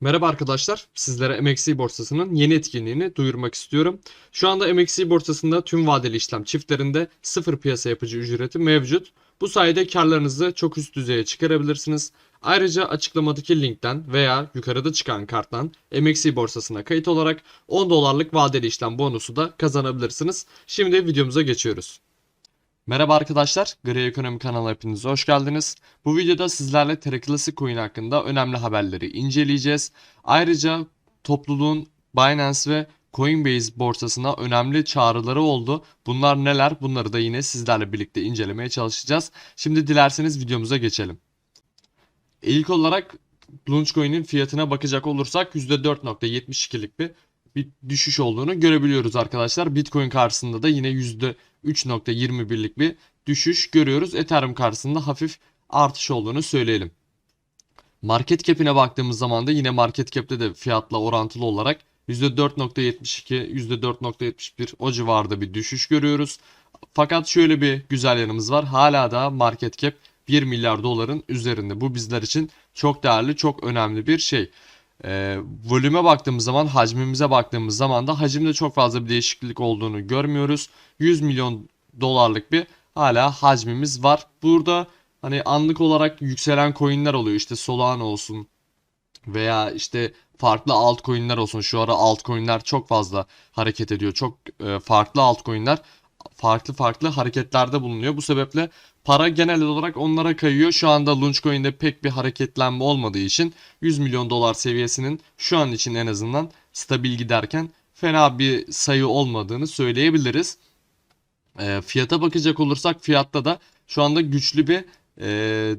Merhaba arkadaşlar. Sizlere MXC borsasının yeni etkinliğini duyurmak istiyorum. Şu anda MXC borsasında tüm vadeli işlem çiftlerinde sıfır piyasa yapıcı ücreti mevcut. Bu sayede karlarınızı çok üst düzeye çıkarabilirsiniz. Ayrıca açıklamadaki linkten veya yukarıda çıkan karttan MXC borsasına kayıt olarak 10 dolarlık vadeli işlem bonusu da kazanabilirsiniz. Şimdi videomuza geçiyoruz. Merhaba arkadaşlar, Gri Ekonomi kanalına hepiniz hoş geldiniz. Bu videoda sizlerle Terra Classic Coin hakkında önemli haberleri inceleyeceğiz. Ayrıca topluluğun Binance ve Coinbase borsasına önemli çağrıları oldu. Bunlar neler? Bunları da yine sizlerle birlikte incelemeye çalışacağız. Şimdi dilerseniz videomuza geçelim. İlk olarak Launchcoin'in fiyatına bakacak olursak %4.72'lik bir bir düşüş olduğunu görebiliyoruz arkadaşlar. Bitcoin karşısında da yine %3.21'lik bir düşüş görüyoruz. Ethereum karşısında hafif artış olduğunu söyleyelim. Market cap'ine baktığımız zaman da yine market cap'te de fiyatla orantılı olarak %4.72, %4.71 o civarda bir düşüş görüyoruz. Fakat şöyle bir güzel yanımız var. Hala da market cap 1 milyar doların üzerinde. Bu bizler için çok değerli, çok önemli bir şey. E, volüme baktığımız zaman, hacmimize baktığımız zaman da hacimde çok fazla bir değişiklik olduğunu görmüyoruz. 100 milyon dolarlık bir hala hacmimiz var. Burada hani anlık olarak yükselen coinler oluyor. İşte Solana olsun veya işte farklı altcoin'ler olsun. Şu ara altcoin'ler çok fazla hareket ediyor. Çok e, farklı altcoin'ler farklı farklı hareketlerde bulunuyor. Bu sebeple para genel olarak onlara kayıyor. Şu anda Launchcoin'de pek bir hareketlenme olmadığı için 100 milyon dolar seviyesinin şu an için en azından stabil giderken fena bir sayı olmadığını söyleyebiliriz. E, fiyata bakacak olursak fiyatta da şu anda güçlü bir e,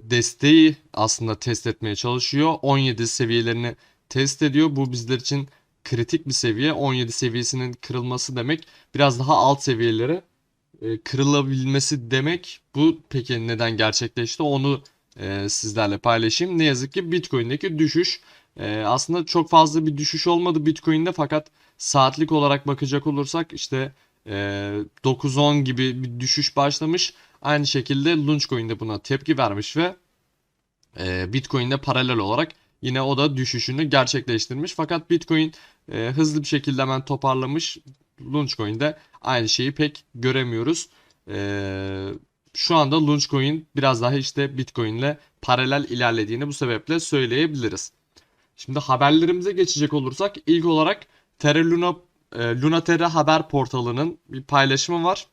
desteği aslında test etmeye çalışıyor. 17 seviyelerini test ediyor. Bu bizler için kritik bir seviye. 17 seviyesinin kırılması demek biraz daha alt seviyelere e, kırılabilmesi demek. Bu peki neden gerçekleşti onu e, sizlerle paylaşayım. Ne yazık ki Bitcoin'deki düşüş e, aslında çok fazla bir düşüş olmadı Bitcoin'de fakat saatlik olarak bakacak olursak işte e, 9-10 gibi bir düşüş başlamış. Aynı şekilde Launchcoin de buna tepki vermiş ve e, Bitcoin'de paralel olarak yine o da düşüşünü gerçekleştirmiş. Fakat Bitcoin e, hızlı bir şekilde hemen toparlamış. Launchcoin'de aynı şeyi pek göremiyoruz. E, şu anda Launchcoin biraz daha işte Bitcoin ile paralel ilerlediğini bu sebeple söyleyebiliriz. Şimdi haberlerimize geçecek olursak ilk olarak Terra Luna e, Luna Terra haber portalının bir paylaşımı var.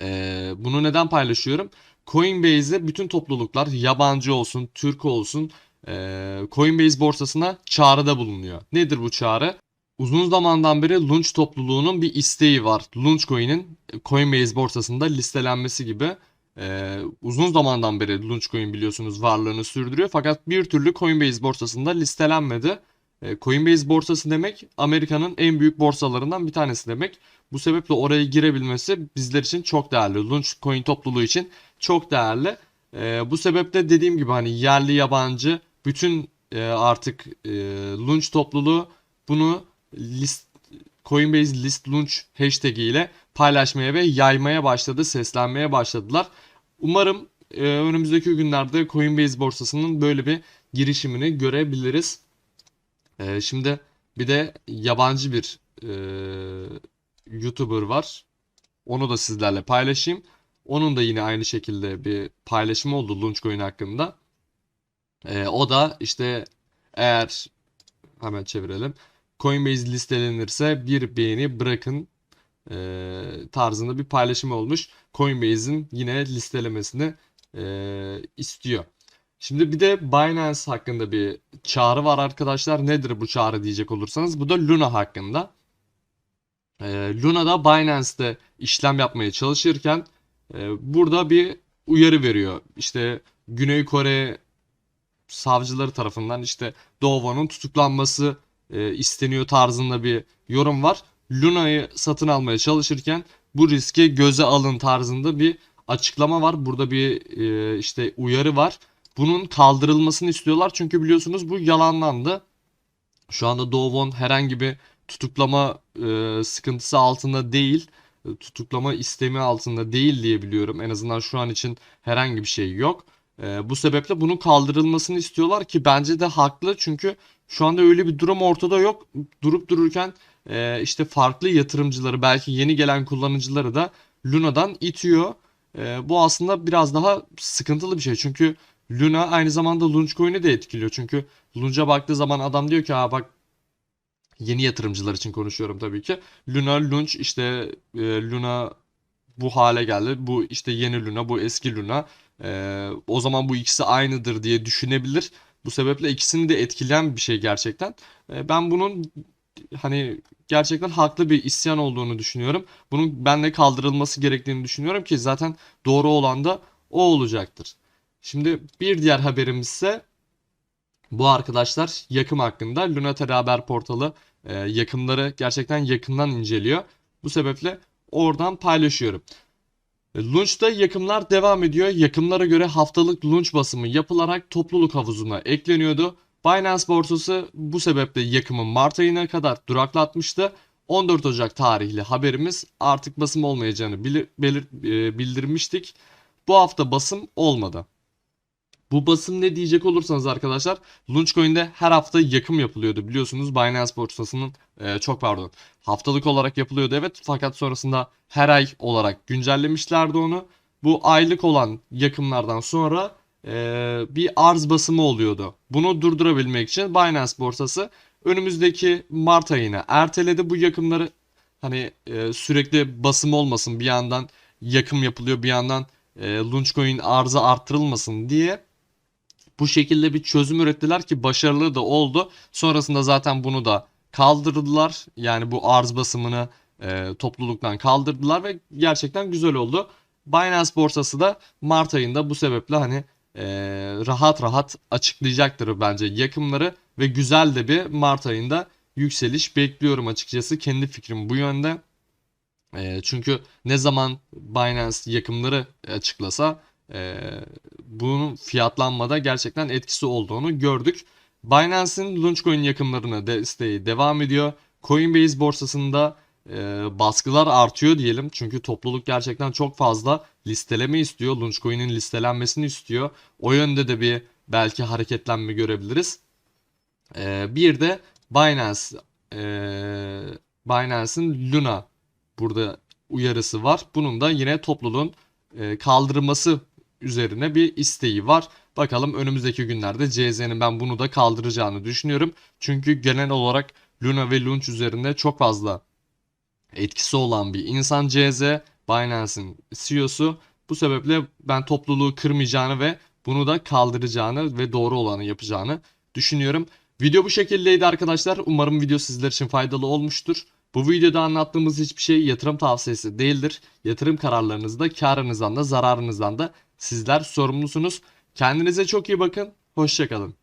E, bunu neden paylaşıyorum? Coinbase'de bütün topluluklar yabancı olsun, Türk olsun e, Coinbase borsasına çağrıda bulunuyor. Nedir bu çağrı? Uzun zamandan beri Launch topluluğunun bir isteği var. Launchcoin'in Coinbase borsasında listelenmesi gibi. Ee, uzun zamandan beri Launchcoin biliyorsunuz varlığını sürdürüyor. Fakat bir türlü Coinbase borsasında listelenmedi. Ee, Coinbase borsası demek Amerika'nın en büyük borsalarından bir tanesi demek. Bu sebeple oraya girebilmesi bizler için çok değerli. Launchcoin topluluğu için çok değerli. Ee, bu sebeple dediğim gibi hani yerli yabancı bütün e, artık e, Launch topluluğu bunu list Coinbase list launch hashtag ile paylaşmaya ve yaymaya başladı, seslenmeye başladılar. Umarım e, önümüzdeki günlerde Coinbase borsasının böyle bir girişimini görebiliriz. E, şimdi bir de yabancı bir e, YouTuber var. Onu da sizlerle paylaşayım. Onun da yine aynı şekilde bir paylaşım oldu Launchcoin hakkında. E, o da işte eğer hemen çevirelim. Coinbase listelenirse bir beğeni bırakın e, tarzında bir paylaşım olmuş. Coinbase'in yine listelemesini e, istiyor. Şimdi bir de Binance hakkında bir çağrı var arkadaşlar. Nedir bu çağrı diyecek olursanız. Bu da Luna hakkında. E, Luna'da Binance'te işlem yapmaya çalışırken e, burada bir uyarı veriyor. İşte Güney Kore savcıları tarafından işte Dova'nın tutuklanması e, isteniyor tarzında bir yorum var. Luna'yı satın almaya çalışırken bu riske göze alın tarzında bir açıklama var. Burada bir e, işte uyarı var. Bunun kaldırılmasını istiyorlar çünkü biliyorsunuz bu yalanlandı. Şu anda Dovon herhangi bir tutuklama e, sıkıntısı altında değil. Tutuklama istemi altında değil diye biliyorum. En azından şu an için herhangi bir şey yok. E, bu sebeple bunun kaldırılmasını istiyorlar ki bence de haklı çünkü şu anda öyle bir durum ortada yok. Durup dururken e, işte farklı yatırımcıları belki yeni gelen kullanıcıları da Luna'dan itiyor. E, bu aslında biraz daha sıkıntılı bir şey çünkü Luna aynı zamanda Launchcoin'i de etkiliyor. Çünkü Launch'a baktığı zaman adam diyor ki ha bak yeni yatırımcılar için konuşuyorum tabii ki. Luna, Launch işte e, Luna bu hale geldi. Bu işte yeni Luna, bu eski Luna. E, o zaman bu ikisi aynıdır diye düşünebilir. Bu sebeple ikisini de etkileyen bir şey gerçekten. E, ben bunun hani gerçekten haklı bir isyan olduğunu düşünüyorum. Bunun benle kaldırılması gerektiğini düşünüyorum ki zaten doğru olan da o olacaktır. Şimdi bir diğer haberimiz ise bu arkadaşlar yakım hakkında. Lunatere haber portalı e, yakımları gerçekten yakından inceliyor. Bu sebeple oradan paylaşıyorum. E, Launch'ta yakımlar devam ediyor. Yakımlara göre haftalık launch basımı yapılarak topluluk havuzuna ekleniyordu. Binance borsası bu sebeple yakımı Mart ayına kadar duraklatmıştı. 14 Ocak tarihli haberimiz artık basım olmayacağını e, bildirmiştik. Bu hafta basım olmadı. Bu basım ne diyecek olursanız arkadaşlar Launchcoin'de her hafta yakım yapılıyordu biliyorsunuz Binance borsasının e, çok pardon haftalık olarak yapılıyordu evet fakat sonrasında her ay olarak güncellemişlerdi onu. Bu aylık olan yakımlardan sonra e, bir arz basımı oluyordu. Bunu durdurabilmek için Binance borsası önümüzdeki Mart ayına erteledi bu yakımları. Hani e, sürekli basım olmasın bir yandan yakım yapılıyor bir yandan e, Launchcoin arzı arttırılmasın diye bu şekilde bir çözüm ürettiler ki başarılı da oldu. Sonrasında zaten bunu da kaldırdılar. Yani bu arz basımını e, topluluktan kaldırdılar ve gerçekten güzel oldu. Binance borsası da Mart ayında bu sebeple hani e, rahat rahat açıklayacaktır bence yakımları ve güzel de bir Mart ayında yükseliş bekliyorum açıkçası. Kendi fikrim bu yönde. E, çünkü ne zaman Binance yakımları açıklasa e, bunun fiyatlanmada gerçekten etkisi olduğunu gördük. Binance'in Launchcoin yakımlarına desteği devam ediyor. Coinbase borsasında e, baskılar artıyor diyelim. Çünkü topluluk gerçekten çok fazla listeleme istiyor. Launchcoin'in listelenmesini istiyor. O yönde de bir belki hareketlenme görebiliriz. E, bir de Binance e, Binance'in Luna burada uyarısı var. Bunun da yine topluluğun e, kaldırılması üzerine bir isteği var. Bakalım önümüzdeki günlerde CZ'nin ben bunu da kaldıracağını düşünüyorum. Çünkü genel olarak Luna ve Launch üzerinde çok fazla etkisi olan bir insan CZ, Binance'in CEO'su. Bu sebeple ben topluluğu kırmayacağını ve bunu da kaldıracağını ve doğru olanı yapacağını düşünüyorum. Video bu şekildeydi arkadaşlar. Umarım video sizler için faydalı olmuştur. Bu videoda anlattığımız hiçbir şey yatırım tavsiyesi değildir. Yatırım kararlarınızda karınızdan da zararınızdan da sizler sorumlusunuz. Kendinize çok iyi bakın. Hoşçakalın.